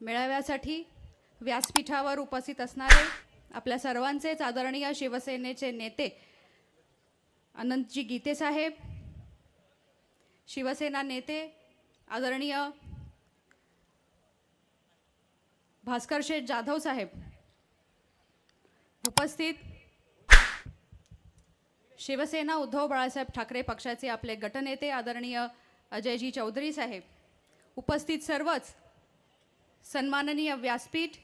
मेळाव्यासाठी व्यासपीठावर उपस्थित असणारे आपल्या सर्वांचेच आदरणीय शिवसेनेचे नेते अनंतजी गीते साहेब शिवसेना नेते आदरणीय भास्कर शेठ जाधव साहेब उपस्थित शिवसेना उद्धव बाळासाहेब ठाकरे पक्षाचे आपले गटनेते आदरणीय अजयजी चौधरी साहेब उपस्थित सर्वच सन्माननीय व्यासपीठ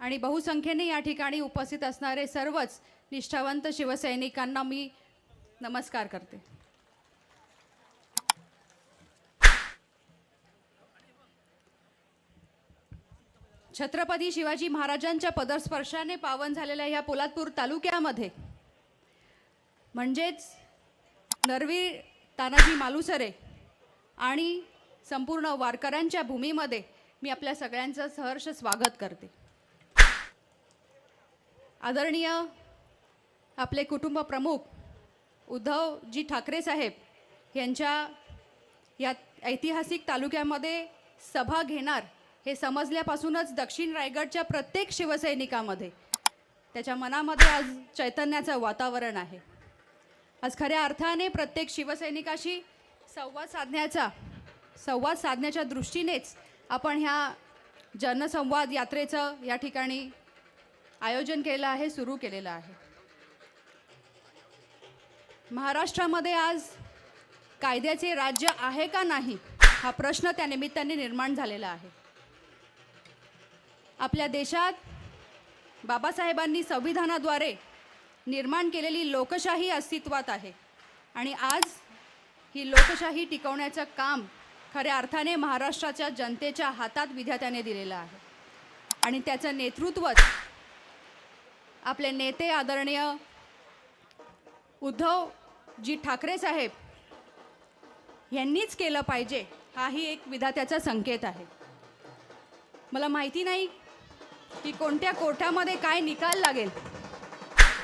आणि बहुसंख्येने या ठिकाणी उपस्थित असणारे सर्वच निष्ठावंत शिवसैनिकांना मी नमस्कार करते. छत्रपती शिवाजी महाराजांच्या पदस्पर्शाने पावन झालेल्या ह्या पोलादपूर तालुक्यामध्ये म्हणजेच नरवी तानाजी मालुसरे आणि संपूर्ण वारकऱ्यांच्या भूमीमध्ये मी आपल्या सगळ्यांचं सहर्ष स्वागत करते. आदरणीय आपले कुटुंब प्रमुख उद्धवजी ठाकरे साहेब यांच्या या ऐतिहासिक तालुक्यामध्ये सभा घेणार हे समजल्यापासूनच दक्षिण रायगडच्या प्रत्येक शिवसैनिकामध्ये त्याच्या मनामध्ये आज चैतन्याचं वातावरण आहे. आज खऱ्या अर्थाने प्रत्येक शिवसैनिकाशी संवाद साधण्याचा संवाद साधण्याच्या दृष्टीनेच आपण ह्या जनसंवाद यात्रेचं या ठिकाणी आयोजन केलं आहे सुरू केलेलं आहे. महाराष्ट्रामध्ये आज कायद्याचे राज्य आहे का नाही हा प्रश्न त्या निमित्ताने निर्माण झालेला आहे. आपल्या देशात बाबासाहेबांनी संविधानाद्वारे निर्माण केलेली लोकशाही अस्तित्वात आहे आणि आज ही लोकशाही टिकवण्याचं काम खऱ्या अर्थाने महाराष्ट्राच्या जनतेच्या हातात विधात्याने दिलेलं आहे. आणि त्याचं नेतृत्वच आपले नेते आदरणीय उद्धव जी ठाकरे साहेब यांनीच केलं पाहिजे हाही एक विधात्याचा संकेत आहे. मला माहिती नाही की कोणत्या कोर्टामध्ये काय निकाल लागेल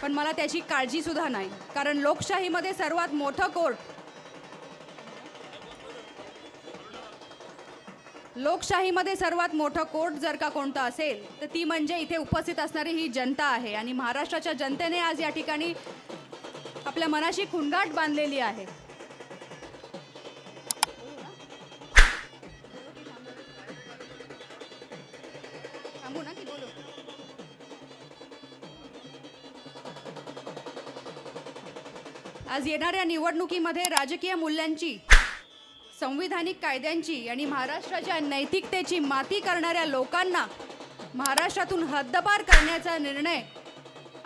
पण मला त्याची काळजीसुद्धा नाही. कारण लोकशाहीमध्ये सर्वात मोठं कोर्ट लोकशाहीमध्ये सर्वात मोठं कोर्ट जर का कोणतं असेल तर ती म्हणजे इथे उपस्थित असणारी ही जनता आहे. आणि महाराष्ट्राच्या जनतेने आज या ठिकाणी आपल्या मनाशी खुणगाट बांधलेली आहे. आज येणाऱ्या निवडणुकीमध्ये राजकीय मूल्यांची संविधानिक कायद्यांची आणि महाराष्ट्राच्या नैतिकतेची माती करणाऱ्या लोकांना महाराष्ट्रातून हद्दपार करण्याचा निर्णय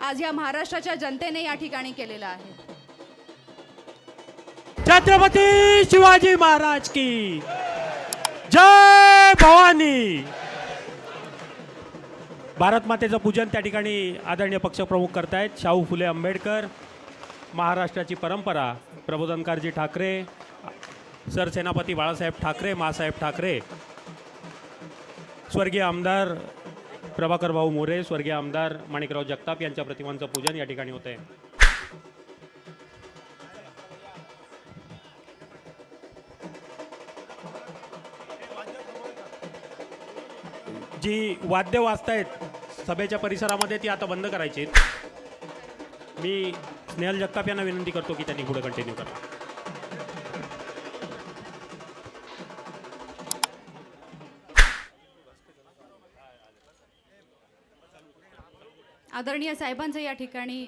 आज या महाराष्ट्राच्या जनतेने या ठिकाणी केलेला आहे. छत्रपती शिवाजी महाराज की जय भवानी. भारत मातेचं पूजन त्या ठिकाणी आदरणीय पक्षप्रमुख करतायत. शाहू फुले आंबेडकर महाराष्ट्राची परंपरा प्रबोधनकारजी ठाकरे सरसेनापती बाळासाहेब ठाकरे मासाहेब ठाकरे स्वर्गीय आमदार प्रभाकर भाऊ मोरे स्वर्गीय आमदार माणिकराव जगताप यांच्या प्रतिमांचं पूजन या ठिकाणी होत आहे जी वाद्य वाजतायत सभेच्या परिसरामध्ये ती आता बंद करायची मी स्नेहल जगताप यांना विनंती करतो की त्यांनी पुढे कंटिन्यू करा. आदरणीय साहेबांचं या ठिकाणी